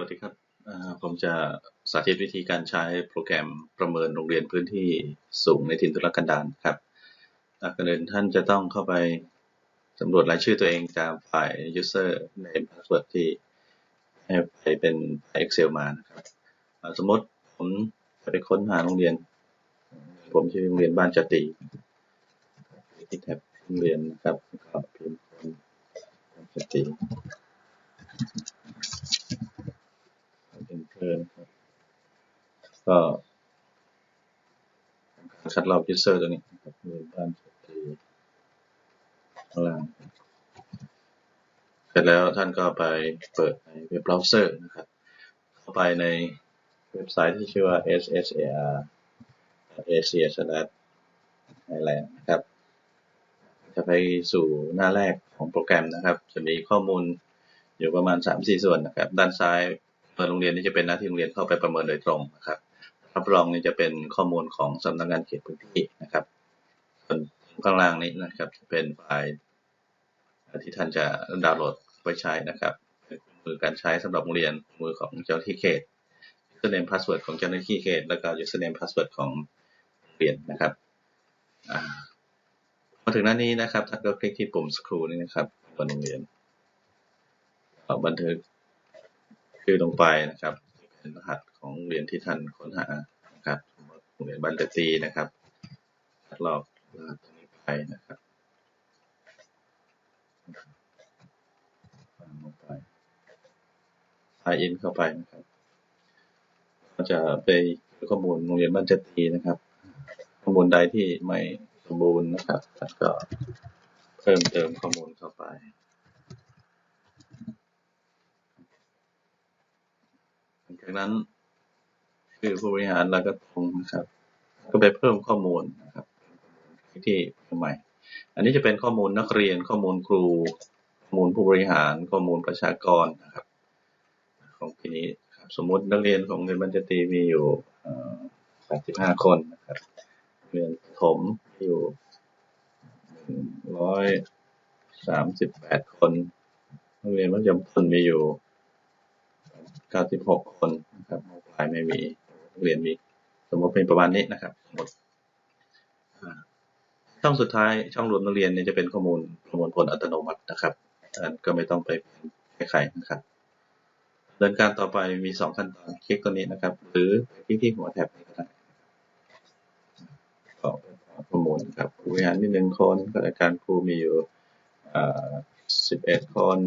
วัสดีครับ ผมจะสาธิตวิธีการใช้โปรแกรมประเมินโรงเรียนพื้นที่สูงในถิ่นทุรกันดารครับก่อนอื่นท่านจะต้องเข้าไปสำรวจรายชื่อตัวเองจากฝ่าย user name password ที่ให้ไปเป็นไฟล์ Excel มานะครับสมมติผมจะไปค้นหาโรงเรียน ผมชื่อโรงเรียนบ้านจติที่แท็บโรงเรียนนะครับก็พิมพ์ค้นบ้านจติ เป็นเพื่อนครับ ก็คัดลอก user ตัวนี้ครับด้านที่ข้างล่างเสร็จแล้วท่านก็ไปเปิดในเว็บเบราว์เซอร์นะครับ เข้าไปในเว็บไซต์ที่ชื่อว่า ssar asia thailand นะครับ จะไปสู่หน้าแรกของโปรแกรมนะครับ จะมีข้อมูลอยู่ประมาณ 3-4 ส่วนนะครับ ด้านซ้ายโรงเรียนนี้จะเป็นหน้าที่โรงเรียนเข้าไปประเมินโดยตรงนะครับ รับรองนี่จะเป็นข้อมูลของสำนักงานเขตพื้นที่นะครับ ส่วนข้างล่างนี้นะครับจะเป็นไฟล์ที่ท่านจะดาวน์โหลดไว้ใช้นะครับมือการใช้สำหรับโรงเรียนมือของเจ้าหน้าที่เขต username password ของเจ้าหน้าที่เขต แล้วก็ username password ของโรงเรียนนะครับมาถึงหน้านี้นะครับท่านก็คลิกที่ปุ่ม scroll นี่นะครับบนโรงเรียนบันทึกชื่อลงไปนะครับเป็นรหัสของเรียนที่ท่านค้นหานะครับโรงเรียนบันเตตีนะครับคัดลอกรหัสตรงนี้ไปนะครับลงไปไ i อินเข้าไปนะครับ ก็จะไปข้อมูลโรงเรียนบ้านเจตีนะครับ ข้อมูลใดที่ไม่สมบูรณ์นะครับก็เพิ่มเติมข้อมูลเข้าไปหลังจากนั้น คือผู้บริหารแล้วก็ตรงนะครับ ก็ไปเพิ่มข้อมูลนะครับที่ใหม่ อันนี้จะเป็นข้อมูลนักเรียนข้อมูลครู ข้อมูลผู้บริหารข้อมูลประชากรนะครับ ของปีนี้ครับสมมตินักเรียนของเรียนบรรจตรีมีอยู่85 คนนะครับเรียนถมมีอยู่138คนนักเรียนมัธยมต้นมีอยู่96คนนะครับปลายไม่มี เรียนมีสมมติเป็นประมาณนี้นะครับสมมติอ่าช่องสุดท้ายช่องรวมนักเรียนเนี่ยจะเป็นข้อมูลประมวลผลอัตโนมัตินะครับอันก็ไม่ต้องไปแก้ไขนะครับเดินการต่อไปมีสองขั้นตอนคลิกตัวนี้นะครับ หรือคลิกที่หัวแท็บนี้ก็ได้ก็ข้อมูลครับผู้บริหารมีหนึ่งคนข้าราชการครูมีอยู่สิบเอ็ดคน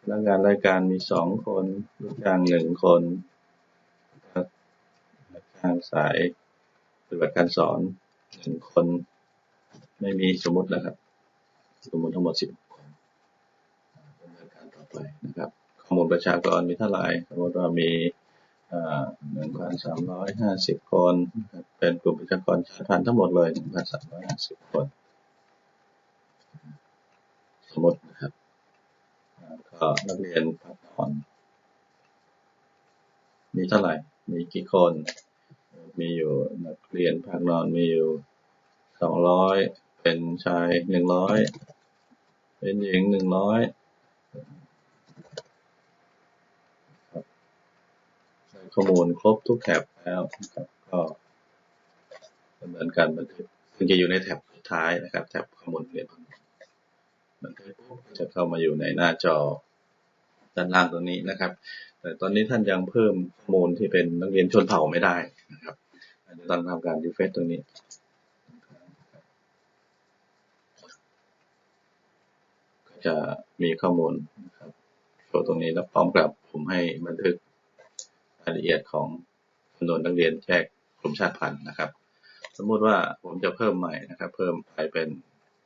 พนักงานรายการมีสองคนลูกจ้างหนึ่งคน ลูกจ้างสายปฏิบัติการสอนหนึ่งคนไม่มีสมมตินะครับ สมมติทั้งหมดสิบคนดำเนินการต่อไปนะครับ ข้อมูลประชากรมีเท่าไหร่สมมติว่ามีหนึ่งพันสามร้อยห้าสิบคน เป็นกลุ่มประชากรชาติพันธุ์ทั้งหมดเลยหนึ่งพันสามร้อยห้าสิบคน สมมตินะครับก็นักเรียนพักผ่อนมีเท่าไหร่ มีกี่คน มีอยู่ นักเรียนภาคนอนมีอยู่สองร้อยเป็นชายหนึ่งร้อยเป็นหญิงหนึ่งร้อยข้อมูลครบทุกแท็บแล้วครับก็ดำเนินการบันทึกซึ่งจะอยู่ในแท็บสุดท้ายนะครับแท็บข้อมูลเรียนบันทึกจะเข้ามาอยู่ในหน้าจอด้านล่างตรงนี้นะครับ แต่ตอนนี้ท่านยังเพิ่มข้อมูลที่เป็นนักเรียนชนเผ่าไม่ได้นะครับ อาจจะต้องทำการรีเฟซตรงนี้ก็จะมีข้อมูลนะครับโชว์ตรงนี้แล้วพร้อมกับผมให้บันทึกรายละเอียดของจำนวนนักเรียนแยกกลุ่มชาติพันธุ์นะครับ สมมุติว่าผมจะเพิ่มใหม่นะครับ เพิ่มไปเป็น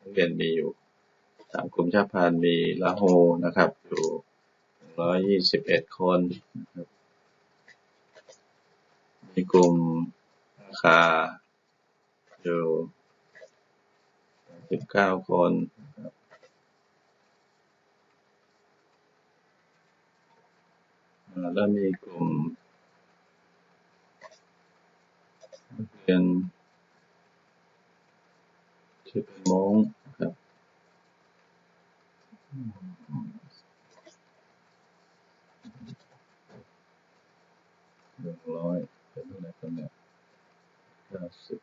นักเรียนมีอยู่สามกลุ่มชาติพันธุ์มีลาโฮนะครับ อยู่ร้อยยี่สิบเอ็ดคนนะครับมีกลุ่ม คาอยู่สิบเก้าคนแล้วมีกลุ่มเรียนที่เป็นมงครับหนึ่งร้อยเป็นเท่าไหร่กันเนี่ย เก้าสิบ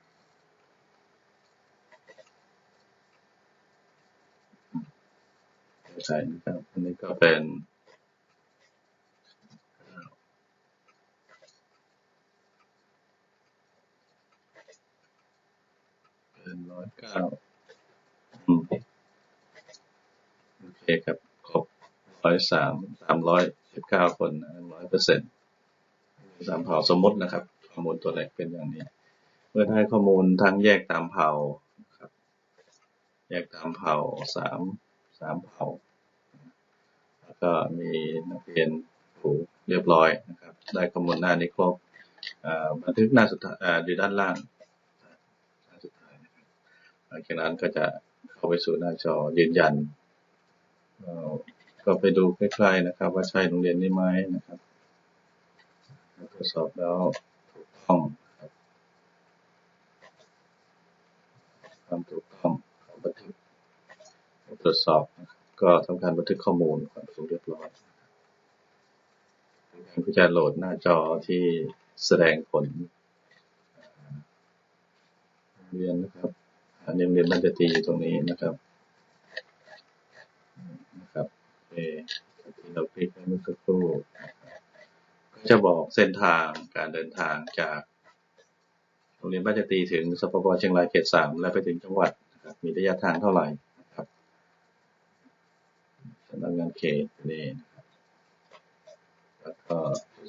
ใช่นะครับ อันนี้ก็เป็นเป็นร้อยเก้าอืมโอเคครับครบร้อยสามสามร้อยสิบเก้าคนร้อยเปอร์เซ็นต์ตามเผ่าสมมตินะครับ ข้อมูลตัวเลขเป็นอย่างนี้ เมื่อได้ข้อมูลทั้งแยกตามเผ่าครับ แยกตามเผ่าสามสามเผ่า แล้วก็มีนักเรียนถูกเรียบร้อยนะครับ ได้ข้อมูลหน้านี้ครบอันทึกหน้าสุดท้ายอยู่ด้านล่างหน้าสุดท้ายนะครับหลังจากนั้นก็จะเข้าไปสู่หน้าจอยืนยัน ก็ไปดูใกล้ๆนะครับ ว่าใช่โรงเรียนนี้ไหมนะครับ ตรวจสอบแล้วถูกต้อง ความถูกต้องของบันทึกตรวจสอบนะครับก็ทำการบันทึกข้อมูลความสูงเรียบร้อยการก็จะโหลดหน้าจอที่แสดงผลเรียนนะครับอันนี้เรียนมันจะตีอยู่ตรงนี้นะครับนะครับโอที่เราคลิกไปเมื่อสักครู่ก็จะบอกเส้นทางการเดินทางจาก รงเรียนบ้านจตีถึงสปปเชียงรายเขตสามและไปถึงจังหวัดนะครับมีระยะทางเท่าไหร่นะครับสำนักงานเขตนี่นะครับแล้วก็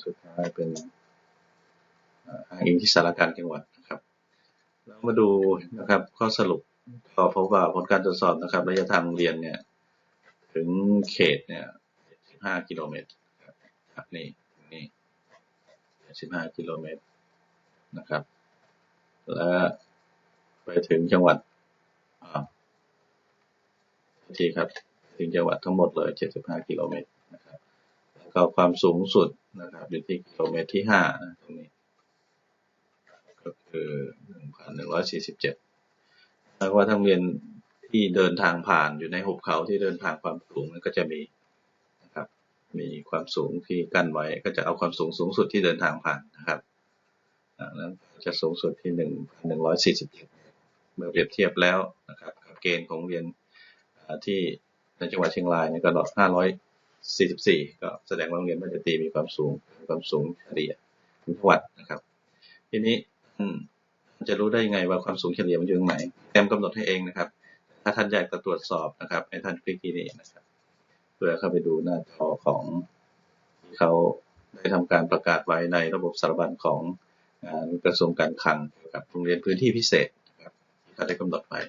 สุดท้ายเป็นอ่าอ้างอิงที่สารการจังหวัดนะครับเรามาดูนะครับข้อสรุปก็พบว่าผลการตรวจสอบนะครับ ระยะทางเรียนเนี่ยถึงเขตเนี่ย15กิโลเมตรครับนี่นี่15กิโลเมตรนะครับ และไปถึงจังหวัดอ่าทีครับ ถึงจังหวัดทั้งหมดเลย 75 กิโลเมตรนะครับแล้วก็ความสูงสุดนะครับอยู่ที่กิโลเมตรที่5นะตรงนี้ ก็คือ 1,147แล้วว่าทั้งเรียนที่เดินทางผ่านอยู่ในหุบเขาที่เดินทางความสูงนั้นก็จะมีนะครับ มีความสูงที่กั้นไว้ก็จะเอาความสูงสูงสุดที่เดินทางผ่านนะครับ นั้นจะสูงสุดที่1,147เมื่อเปรียบเทียบแล้วนะครับกับเกณฑ์ของเรียนที่ในจังหวัดเชียงรายเนี่ยก็544ก็แสดงว่าโรงเรียนมัธยตีมีความสูงความสูงเฉลี่ยของจังหวัดนะครับ ทีนี้จะรู้ได้ยังไงว่าความสูงเฉลี่ยมันอยู่ตรงไหนแกมกำหนดให้เองนะครับ ถ้าท่านอยากจะตรวจสอบนะครับให้ท่านคลิกที่นี่นะครับเพื่อเข้าไปดูหน้าจอของที่เขาได้ทำการประกาศไว้ในระบบสารบัญของ กระทรวงการคลังกับโรงเรียนพื้นที่พิเศษนะครับที่เขาได้กำหนดไว้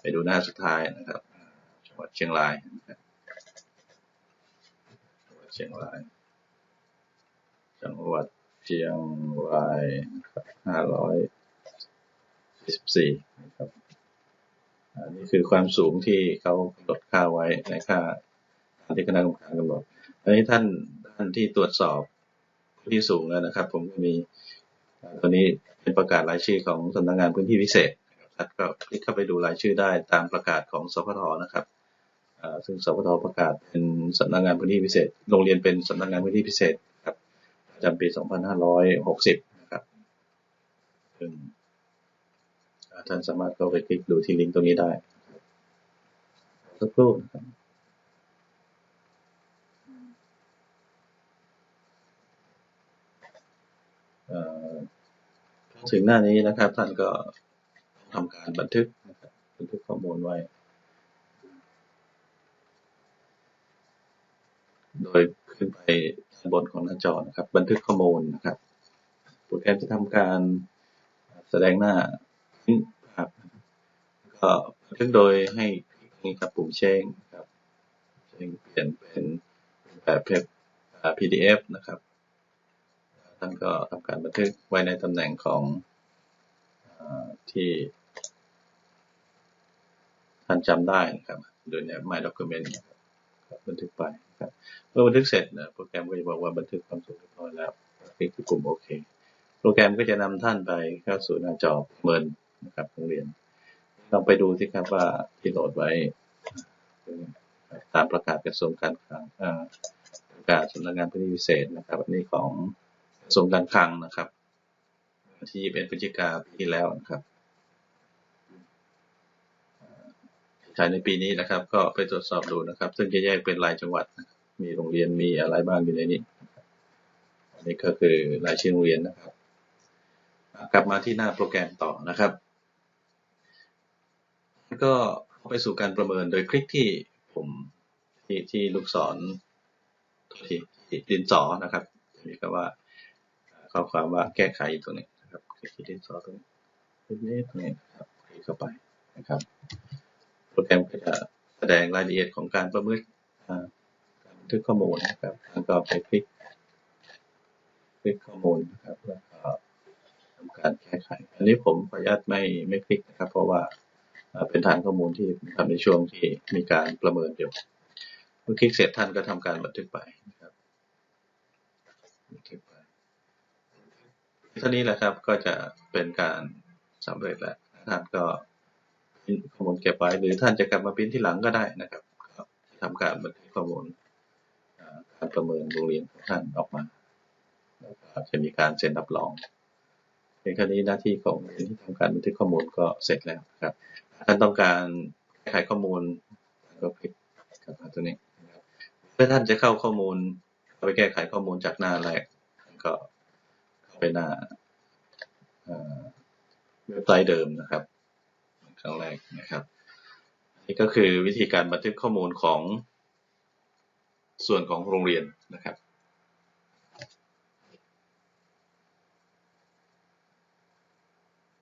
ไปดูหน้าสุดท้ายนะครับจังหวัดเชียงรายจังหวัดเชียงรายจังหวัดเชียงรายห้าร้อยสิบสี่นะครับอันนี้คือความสูงที่เขากำหนดค่าไว้ในค่าที่คณะกรรมการกำหนดอันนี้ท่านท่านที่ตรวจสอบที่สูงแล้วนะครับ ผมก็มี ตัวนี้เป็นประกาศรายชื่อของสำนักงานพื้นที่พิเศษครับท่านก็คลิกเข้าไปดูรายชื่อได้ตามประกาศของสพทนะครับซึ่งสพทประกาศเป็นสำนักงานพื้นที่พิเศษ โรงเรียนเป็นสำนักงานพื้นที่พิเศษครับประจำปี 2560 นะครับท่านสามารถเข้าไปคลิกดูที่ลิงก์ตรงนี้ได้สักครู่นะครับเอ่อ ถึงหน้านี้นะครับ ท่านก็ทำการบันทึกนะครับบันทึกข้อมูลไว้ โดยขึ้นไปด้านบนของหน้าจอนะครับ บันทึกข้อมูลนะครับโปรแกรมจะทำการแสดงหน้าภาพนครับก็บันทึกโดยให้คลิกนี้ครับปุ่มเชงนะครับเชงเปลี่ยนเป็นแบบเพ PDF นะครับ ท่านก็ทำการบันทึกไว้ในตำแหน่งของอที่ท่านจำได้นะครับโดยใน My Document นะครับก็บันทึกไปครับเมื่อบันทึกเสร็จนะโปรแกรมก็จะบอกว่าบันทึกความสูงเรียบร้อยแล้วคลิกที่ปุ่มโอเค โปรแกรมก็จะนำท่านไปเข้าสู่หน้าจอเมินนะครับโรงเรียนลองไปดูสิครับว่าที่โหลดไว้ ตามประกาศกระทรวงการคลังประกาศสำนักงานพื้นที่พิเศษนะครับอันนี้ของ กระทรวงการคลังนะครับที่21พฤศจิกาปีที่แล้วนะครับใช้ในปีนี้นะครับ ก็ไปตรวจสอบดูนะครับ ซึ่งจะแยกเป็นรายจังหวัด มีโรงเรียนมีอะไรบ้างอยู่ในนี้อันนี้ก็คือรายชื่อโรงเรียนนะครับ กลับมาที่หน้าโปรแกรมต่อนะครับก็ไปสู่การประเมินโดยคลิกที่ผมที่ที่ลูกศรที่ดินสอนะครับมีคำว่า ข้อความว่าแก้ไขตรงนี้นะครับคลิกที่ดินสอตรงนี้คลิกนี้ตรงนี้นะครับคลิกเข้าไปนะครับ โปรแกรมก็จะแสดงรายละเอียดของการประเมินการบันทึกข้อมูลนะครับแล้วก็ไปคลิกคลิกข้อมูลนะครับแล้วก็ทำการแก้ไข อันนี้ผมขออนุญาตไม่ไม่คลิกนะครับ เพราะว่าเป็นฐานข้อมูลที่ทำในช่วงที่มีการประเมินอยู่เมื่อคลิกเสร็จท่านก็ทำการบันทึกไปนะครับบันทึก เท่านี้แหละครับ ก็จะเป็นการสำเร็จแล้วท่านก็พิมพ์ข้อมูลเก็บไว้ หรือท่านจะกลับมาพิมพ์ที่หลังก็ได้นะครับก็ทำการบันทึกข้อมูลการประเมินโรงเรียนของท่านออกมาจะมีการเซ็นรับรองเพียงแค่นี้หน้าที่ของที่ทำการบันทึกข้อมูลก็เสร็จแล้วครับ ท่านต้องการแก้ไขข้อมูลก็คลิกกับตัวนี้เพื่อท่านจะเข้าข้อมูลเอาไปแก้ไขข้อมูลจากหน้าแรกก็ ไปหน้าเอ่อเว็บไซต์เดิมนะครับครั้งแรกนะครับ นี่ก็คือวิธีการบันทึกข้อมูลของส่วนของโรงเรียนนะครับ